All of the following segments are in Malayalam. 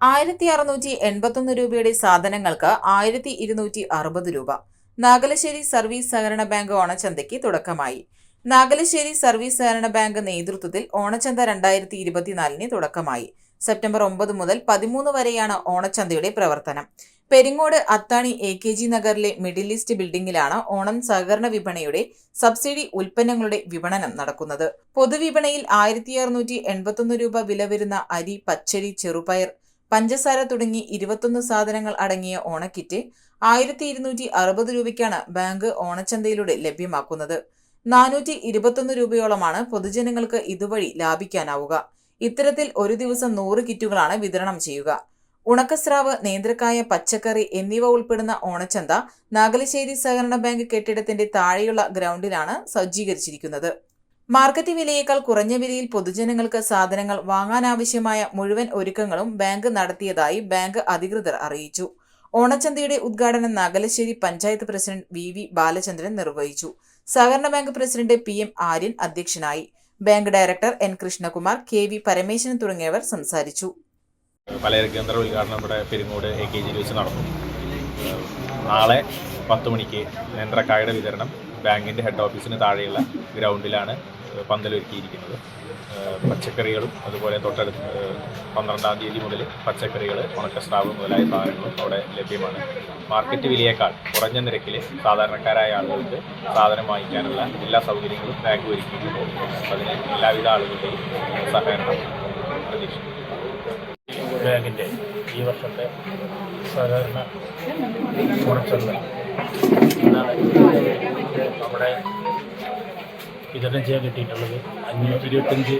ആയിരത്തി അറുന്നൂറ്റി എൺപത്തൊന്ന് രൂപയുടെ സാധനങ്ങൾക്ക് ആയിരത്തി ഇരുന്നൂറ്റി അറുപത് രൂപ. നാഗലശ്ശേരി സർവീസ് സഹകരണ ബാങ്ക് ഓണച്ചന്തയ്ക്ക് തുടക്കമായി. നാഗലശ്ശേരി സർവീസ് സഹകരണ ബാങ്ക് നേതൃത്വത്തിൽ ഓണച്ചന്ത രണ്ടായിരത്തി ഇരുപത്തിനാലിന് തുടക്കമായി. സെപ്റ്റംബർ ഒമ്പത് മുതൽ പതിമൂന്ന് വരെയാണ് ഓണച്ചന്തയുടെ പ്രവർത്തനം. Peringode Athani A K G നഗറിലെ മിഡിൽ ഈസ്റ്റ് ബിൽഡിംഗിലാണ് ഓണം സഹകരണ വിപണിയുടെ സബ്സിഡി ഉൽപ്പന്നങ്ങളുടെ വിപണനം നടക്കുന്നത്. പൊതുവിപണിയിൽ ആയിരത്തി അറുന്നൂറ്റി എൺപത്തൊന്ന് രൂപ വില വരുന്ന അരി പച്ചരി ചെറുപയർ പഞ്ചസാര തുടങ്ങി ഇരുപത്തൊന്ന് സാധനങ്ങൾ അടങ്ങിയ ഓണക്കിറ്റ് ആയിരത്തി ഇരുന്നൂറ്റി അറുപത് രൂപയ്ക്കാണ് ബാങ്ക് ഓണച്ചന്തയിലൂടെ ലഭ്യമാക്കുന്നത്. നാനൂറ്റി ഇരുപത്തൊന്ന് രൂപയോളമാണ് പൊതുജനങ്ങൾക്ക് ഇതുവഴി ലാഭിക്കാനാവുക. ഇത്തരത്തിൽ ഒരു ദിവസം നൂറ് കിറ്റുകളാണ് വിതരണം ചെയ്യുക. ഉണക്കസ്രാവ് നേന്ത്രക്കായ പച്ചക്കറി എന്നിവ ഉൾപ്പെടുന്ന ഓണച്ചന്ത നാഗലശ്ശേരി സഹകരണ ബാങ്ക് കെട്ടിടത്തിന്റെ താഴെയുള്ള ഗ്രൗണ്ടിലാണ് സജ്ജീകരിച്ചിരിക്കുന്നത്. മാർക്കറ്റ് വിലയേക്കാൾ കുറഞ്ഞ വിലയിൽ പൊതുജനങ്ങൾക്ക് സാധനങ്ങൾ വാങ്ങാനാവശ്യമായ മുഴുവൻ ഒരുക്കങ്ങളും ബാങ്ക് നടത്തിയതായി ബാങ്ക് അധികൃതർ അറിയിച്ചു. ഓണച്ചന്തയുടെ ഉദ്ഘാടനം Nagalassery panchayat president V V Balachandran നിർവഹിച്ചു. സഹകരണ bank president P M Aryan അധ്യക്ഷനായി. Bank director N Krishnakumar K V Parameswaran തുടങ്ങിയവർ സംസാരിച്ചു. കേന്ദ്ര വെച്ച് നാളെ പത്ത് മണിക്ക് നേന്ത്രക്കായുടെ വിതരണം. ബാങ്കിന്റെ ഹെഡ് ഓഫീസിന് താഴെയുള്ള ഗ്രൗണ്ടിലാണ് പന്തലൊരുക്കിയിരിക്കുന്നത്. പച്ചക്കറികളും അതുപോലെ തൊട്ടടുത്ത് പന്ത്രണ്ടാം തീയതി മുതൽ പച്ചക്കറികൾ ഉണക്കസ്രാവ് മുതലായ സാധനങ്ങളും അവിടെ ലഭ്യമാണ്. മാർക്കറ്റ് വിലയേക്കാൾ കുറഞ്ഞ നിരക്കിൽ സാധാരണക്കാരായ ആളുകൾക്ക് സാധനം വാങ്ങിക്കാനുള്ള എല്ലാ സൗകര്യങ്ങളും ബാങ്ക് ഒരുക്കിയിട്ടുണ്ട്. അതിന് എല്ലാവിധ ആളുകളുടെയും സഹകരണം പ്രതീക്ഷിക്കുന്നു. ബാങ്കിന്റെ ഈ വർഷത്തെ സഹകരണ ഇന്നാണ് നമ്മുടെ വിതരണം ചെയ്യാൻ കിട്ടിയിട്ടുള്ളത് അഞ്ഞൂറ്റി ഇരുപത്തഞ്ച്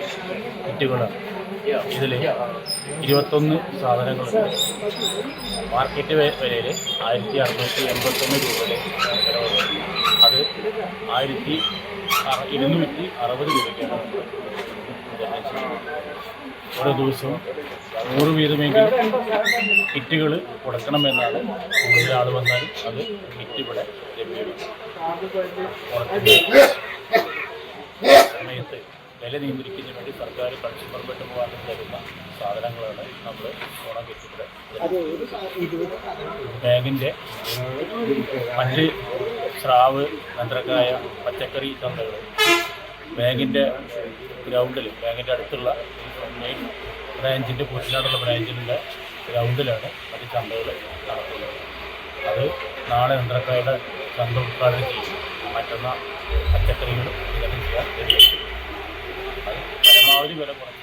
കിറ്റുകളാണ്. ഇതിൽ ഇരുപത്തൊന്ന് സാധനങ്ങളുണ്ട്. മാർക്കറ്റ് വിലയിൽ ആയിരത്തി അറുന്നൂറ്റി എൺപത്തൊന്ന് രൂപയുടെ അത് ആയിരത്തി ഇരുന്നൂറ്റി അറുപത് രൂപയ്ക്കാണ്. ഓരോ ദിവസവും നൂറ് വീതമെങ്കിലും കിറ്റുകൾ കൊടുക്കണമെന്നാണ് കൂടുതൽ ആൾ വന്നാലും അത് കിറ്റ് ഇവിടെ സമയത്ത് വില നിയന്ത്രിക്കുന്നതിന് വേണ്ടി സർക്കാർ കൺസ്യൂമർ ബെഡ് മുഖാന്തരം തരുന്ന സാധനങ്ങളാണ് നമ്മൾ ഓണം കിറ്റ് ബാഗിന്റെ മറ്റ് സ്രാവ് നന്ത്രക്കായ പച്ചക്കറി ചന്തകൾ ബാങ്കിന്റെ ഗ്രൗണ്ടിൽ ബാങ്കിന്റെ അടുത്തുള്ള മെയിൻ ബ്രാഞ്ചിന്റെ കുറ്റിനാടുള്ള ബ്രാഞ്ചിന്റെ ഗ്രൗണ്ടിലാണ് അത് ചന്തകൾ നടത്തുന്നത്. അത് നാളെ നന്ത്രക്കായുടെ ചന്ത ഉദ്ഘാടനം ചെയ്യും. മറ്റന്നാൾ പച്ചക്കറികളും വിതരണം ചെയ്യാൻ അത് പരമാവധി വില എന്നതാണ്